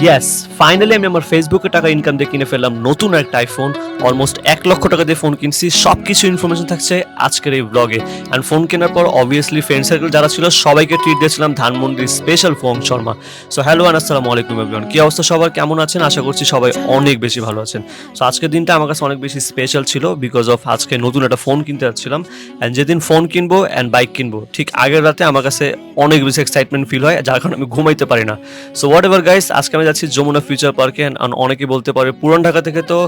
Yes finally আমি আমার ফেসবুকে টাকা ইনকাম দিয়ে কিনে ফেললাম নতুন একটা আইফোন অলমোস্ট এক লক্ষ টাকা দিয়ে ফোন কিনছি সব কিছু ইনফরমেশন থাকছে আজকের এই ব্লগে অ্যান্ড ফোন কেনার পর অবভিয়াসলি ফ্রেন্ড সার্কেল যারা ছিল, সবাইকে ট্রিট দিয়েছিলাম ধানমন্ডির special phone shawarma. So hello and আসসালামু আলাইকুম এভরিওয়ান কি অবস্থা সবার? কেমন আছেন? আশা করছি সবাই অনেক বেশি ভালো আছেন। সো আজকের দিনটা আমার কাছে অনেক বেশি স্পেশাল ছিল বিকজ অফ আজকে নতুন একটা ফোন কিনতে যাচ্ছিলাম। অ্যান্ড যেদিন ফোন কিনবো অ্যান্ড বাইক কিনবো, ঠিক আগের রাতে আমার কাছে অনেক বেশি এক্সাইটমেন্ট ফিল হয়, যার কারণে আমি ঘুমাইতে পারি না। সো হোয়াট এভার গাইস আজকে আমি যাচ্ছি যমুনা ফিউচার পার্কে অনেকে বলতে পারে পুরান ঢাকা থেকে তো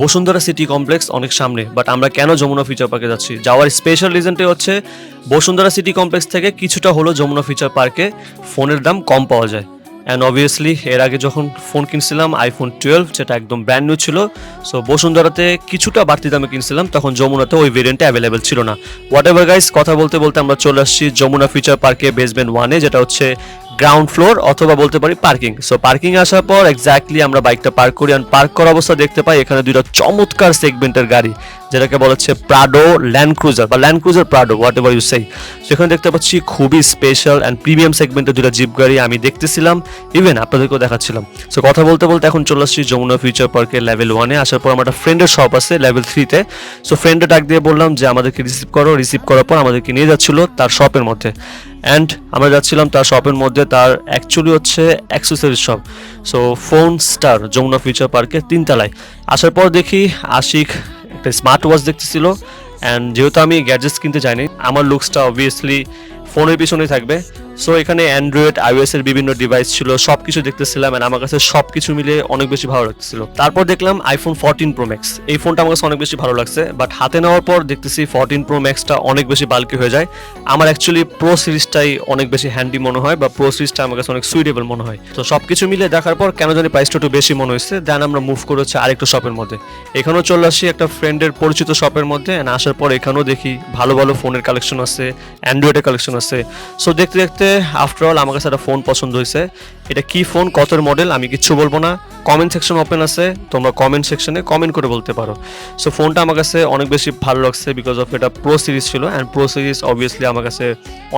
বসুন্ধরা সিটি কমপ্লেক্স অনেক সামনে বাট আমরা কেন যমুনা ফিউচার পার্কে যাচ্ছি? যাওয়ার স্পেশাল রিজনটাই হচ্ছে বসুন্ধরা সিটি কমপ্লেক্স থেকে কিছুটা হলো যমুনা ফিউচার পার্কে ফোনের দাম কম পাওয়া যায়। অ্যান্ড অবভিয়াসলি এর আগে যখন ফোন কিনছিলাম আইফোন টুয়েলভ যেটা একদম ব্র্যান্ড নিউ ছিল। সো বসুন্ধরাতে কিছুটা বাড়তি দামে কিনছিলাম, তখন যমুনাতে ওই ভেরিয়েন্টে অ্যাভেলেবেল ছিল না। হোয়াট এভার গাইস কথা বলতে বলতে আমরা চলে আসছি যমুনা ফিউচার পার্কে বেসমেন্ট ওয়ানে যেটা হচ্ছে গ্রাউন্ড ফ্লোর অথবা বলতে পারি পার্কিং সো পার্কিং আসার পর এক্স্যাক্টলি আমরা বাইকটা পার্ক করি অ্যান্ড পার্ক করা অবস্থা দেখতে পাই, এখানে দুইটা চমৎকার সেগমেন্টের গাড়ি। যেটাকে বলা হচ্ছে প্রাডো ল্যান্ড ক্রুজার বা Land Cruiser Prado whatever you সেই সেখানে দেখতে পাচ্ছি খুবই স্পেশাল অ্যান্ড প্রিমিয়াম সেগমেন্টের দুটো জিপ গাড়ি আমি দেখতেছিলাম ইভেন আপনাদেরকেও দেখাচ্ছিলাম। সো কথা বলতে বলতে এখন চলে আসছি যমুনা ফিউচার পার্কে লেভেল ওয়ানে আসার পর আমার একটা ফ্রেন্ডের শপ আছে লেভেল থ্রিতে সো ফ্রেন্ডে ডাক দিয়ে বললাম যে আমাদেরকে রিসিভ করো। রিসিভ করার পর আমাদেরকে নিয়ে যাচ্ছিল তার শপের মধ্যে। অ্যান্ড আমরা যাচ্ছিলাম তার শপের মধ্যে, তার অ্যাকচুয়ালি হচ্ছে accessories shop so phone star Jamuna future পার্কে তিনতলায়। আসার পর দেখি আশিক একটা স্মার্ট ওয়াচ দেখতেছিল অ্যান্ড যেহেতু আমি গ্যাজেটস কিনতে চাইনি, আমার লুকসটা অবভিয়াসলি ফোনের পিছনেই থাকবে। সো এখানে অ্যান্ড্রয়েড আইওএস এর বিভিন্ন ডিভাইস ছিল সব কিছু দেখতেছিলাম অ্যান্ড আমার কাছে সব কিছু মিলে অনেক বেশি ভালো লাগতেছিল। তারপর দেখলাম আইফোন ফোরটিন প্রো ম্যাক্স এই ফোনটা আমার কাছে অনেক বেশি ভালো লাগছে বাট হাতে নেওয়ার পর দেখতেছি ফোরটিন প্রো ম্যাক্সটা অনেক বেশি বাল্কি হয়ে যায়। আমার অ্যাকচুয়ালি প্রো সিরিজটাই অনেক বেশি হ্যান্ডি মনে হয়, বা প্রো সিরিজটা আমার কাছে অনেক সুইটেবল মনে হয়। তো সব কিছু মিলে দেখার পর কেন জানি প্রাইসটা একটু বেশি মনে হয়েছে দেন আমরা মুভ করে হচ্ছে আরেকটা শপের মধ্যে। এখানেও চলে আসি একটা ফ্রেন্ডের পরিচিত শপের মধ্যে অ্যান্ড আসার পর এখানেও দেখি ভালো ভালো ফোনের কালেকশন আছে অ্যান্ড্রয়েডের কালেকশন আছে। সো দেখতে দেখতে আফটার অল আমার কাছে একটা ফোন পছন্দ হয়েছে। এটা কি ফোন কত মডেল আমি কিচ্ছু বলব না। কমেন্ট সেকশন ওপেন আছে। তোমরা কমেন্ট সেকশনে কমেন্ট করে বলতে পারো। সো ফোনটা আমার কাছে অনেক বেশি ভালো লাগছে বিকজ অফ এটা প্রো সিরিজ ছিল। অ্যান্ড প্রো সিরিজ অবভিয়াসলি আমার কাছে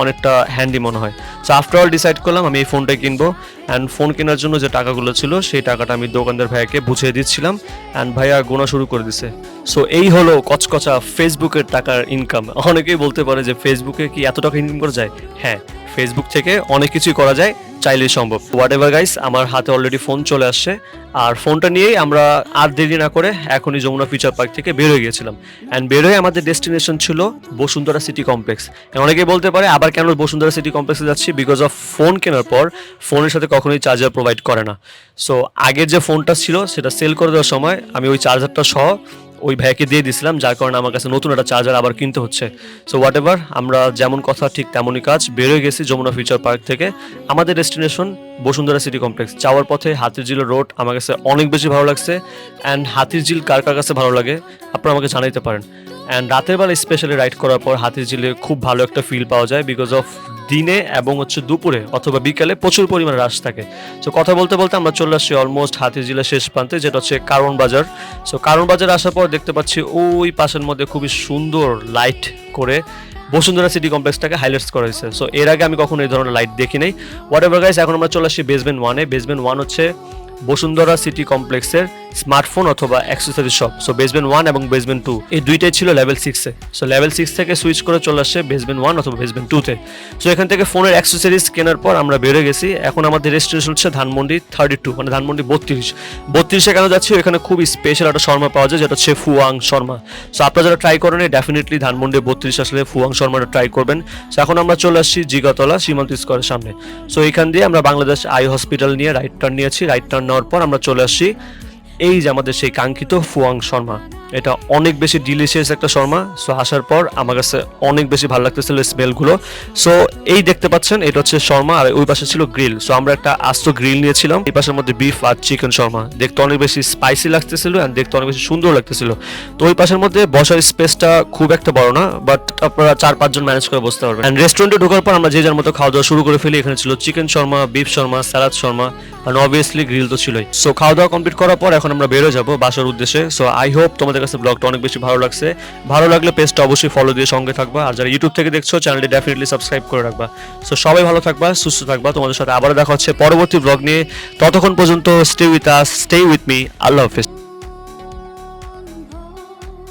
অনেকটা হ্যান্ডি মনে হয়। সো আফটার অল ডিসাইড করলাম আমি এই ফোনটাই কিনবো। অ্যান্ড ফোন কেনার জন্য যে টাকাগুলো ছিল, সেই টাকাটা আমি দোকানদার ভাইয়াকে বুঝিয়ে দিচ্ছিলাম। অ্যান্ড ভাইয়া গোনা শুরু করে দিছে। সো এই হলো কচকচা ফেসবুকের টাকার ইনকাম অনেকেই বলতে পারে যে ফেসবুকে কি এত টাকা ইনকাম করা যায়? হ্যাঁ ফেসবুক থেকে অনেক কিছুই করা যায়, চাইলেই সম্ভব। হোয়াট এভার গাইস আমার হাতে অলরেডি ফোন চলে আসছে। আর ফোনটা নিয়েই আমরা আর দেরি না করে এখনই যমুনা ফিউচার পার্ক থেকে বের হয়ে গিয়েছিলাম। অ্যান্ড বের হয়ে আমাদের ডেস্টিনেশন ছিল বসুন্ধরা সিটি কমপ্লেক্স অনেকেই বলতে পারে, আবার কেন বসুন্ধরা সিটি কমপ্লেক্সে যাচ্ছি? বিকজ অফ ফোন কেনার পর ফোনের সাথে কখনোই চার্জার প্রোভাইড করে না। সো আগের যে ফোনটা ছিল, সেটা সেল করে দেওয়ার সময় আমি ওই চার্জারটা সহ ওই ভাইয়াকে দিয়ে দিছিলাম, যার কারণে আমার কাছে নতুন একটা চার্জার আবার কিনতে হচ্ছে। সো হোয়াট এভার আমরা যেমন কথা, ঠিক তেমনই কাজ। বেরোয় গেছি যমুনা ফিউচার পার্ক থেকে। আমাদের ডেস্টিনেশন বসুন্ধরা সিটি কমপ্লেক্স যাওয়ার পথে হাতিরঝিল রোড আমার কাছে অনেক বেশি ভালো লাগছে। অ্যান্ড হাতিরঝিল কার কার কাছে ভালো লাগে, আপনারা আমাকে জানাইতে পারেন। অ্যান্ড রাতের বেলা স্পেশালি রাইড করার পর হাতিরঝিলে খুব ভালো একটা ফিল পাওয়া যায় বিকজ অফ দিনে এবং হচ্ছে দুপুরে অথবা বিকালে প্রচুর পরিমাণে রাশ থাকে। সো কথা বলতে বলতে আমরা চলে আসছি অলমোস্ট হাতির জেলার শেষ প্রান্তে, যেটা হচ্ছে কারণ বাজার। সো কারণ বাজার আসার পর দেখতে পাচ্ছি ওই পাশের মধ্যে খুবই সুন্দর লাইট করে বসুন্ধরা সিটি কমপ্লেক্সটাকে হাইলাইটস করা হয়েছে। সো এর আগে আমি কখনো এই ধরনের লাইট দেখি নাই। হোয়াট এভার গাইস এখন আমরা চলে আসছি বেসমেন্ট ওয়ানে বেসমেন্ট ওয়ান হচ্ছে বসুন্ধরা সিটি কমপ্লেক্সের স্মার্টফোন অথবা accessory shop so basement one এবং বেসমেন্ট টু এই দুইটাই ছিল লেভেল সিক্সে সো লেভেল সিক্স থেকে সুইচ করে চলে আসছে বেসমেন্ট ওয়ান অথবা বেসমেন্ট টুতে সো এখান থেকে ফোনের অ্যাক্সেসরিজ কেনার পর আমরা বেরো গেছি। এখন আমাদের রেজিস্ট্রেশন হচ্ছে ধানমন্ডি থার্টি টু মানে ধানমন্ডি বত্রিশ। বত্রিশে কেন যাচ্ছি? এখানে খুব স্পেশাল একটা শর্মা পাওয়া যায়, যেটা হচ্ছে ফুয়াং শর্মা। সো আপনারা যারা ট্রাই করেন ডেফিনেটলি ধানমন্ডি বত্রিশ আসলে ফুয়াং শর্মাটা ট্রাই করবেন। সো এখন আমরা চলে আসছি জিগাতলা সীমান্ত স্কোয়ারের সামনে। সো এখান দিয়ে আমরা বাংলাদেশ আই হসপিটাল নিয়ে রাইট টার্ন নিয়েছি। রাইট টার্ন নেওয়ার পর আমরা চলে আসছি এই যে আমাদের সেই কাঙ্ক্ষিত ফুয়াং শর্মা, এটা অনেক বেশি ডিলিশিয়াস একটা শর্মা। সো আসার পর আমার কাছে অনেক বেশি ভালো লাগতেছিল স্মেলগুলো সো এই দেখতে পাচ্ছেন, এটা হচ্ছে শর্মা আর ওই পাশে ছিল গ্রিল সো আমরা একটা আস্ত গ্রিল নিয়েছিলাম। এই পাশের মধ্যে বিফ আর চিকেন শর্মা। দেখতে অনেক বেশি স্পাইসি লাগতেছিল অ্যান্ড দেখতে অনেক বেশি সুন্দর লাগতেছিল। তো ওই পাশের মধ্যে বসার স্পেসটা খুব একটা বড় না বাট আপনারা চার, পাঁচজন ম্যানেজ করে বসতে পারবেন। অ্যান্ড রেস্টুরেন্টে ঢোকার পর আমরা যে যার মতো খাওয়া দাওয়া শুরু করে ফেলি, এখানে ছিল chicken shawarma beef shawarma salad shawarma আর অবভিয়াসলি গ্রিল তো ছিলই। সো খাওয়া দাওয়া কমপ্লিট করার পর এখন আমরা বেরো যাব বাসার উদ্দেশ্যে। সো আই হোপ তোমাদের কাছে ব্লগটা অনেক বেশি ভালো লাগছে। ভালো লাগলে পেজটা অবশ্যই ফলো দিয়ে সঙ্গে থাকবা। আর যারা ইউটিউব থেকে দেখছ চ্যানেলটি ডেফিনেটলি সাবস্ক্রাইব করে রাখবা। সো সবাই ভালো থাকবা, সুস্থ থাকবা। তোমাদের সাথে আবার দেখা হচ্ছে পরবর্তী ব্লগ নিয়ে। ততক্ষণ পর্যন্ত stay with us stay with me Allah Hafiz.